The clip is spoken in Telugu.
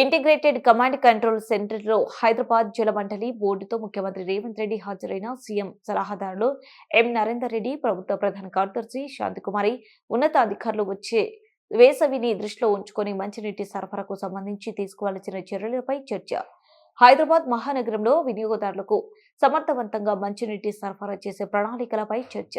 ఇంటిగ్రేటెడ్ కమాండ్ కంట్రోల్ సెంటర్లో హైదరాబాద్ జలమండలి బోర్డుతో ముఖ్యమంత్రి రేవంత్ రెడ్డి హాజరైన సీఎం సలహాదారులు ఎం. నరేందర్ రెడ్డి ప్రభుత్వ ప్రధాన కార్యదర్శి శాంతికుమారి ఉన్నతాధికారులు వచ్చే వేసవిని దృష్టిలో ఉంచుకొని మంచినీటి సరఫరాకు సంబంధించి తీసుకోవాల్సిన చర్యలపై చర్చ. హైదరాబాద్ మహానగరంలో వినియోగదారులకు సమర్థవంతంగా మంచినీటి సరఫరా చేసే ప్రణాళికలపై చర్చ.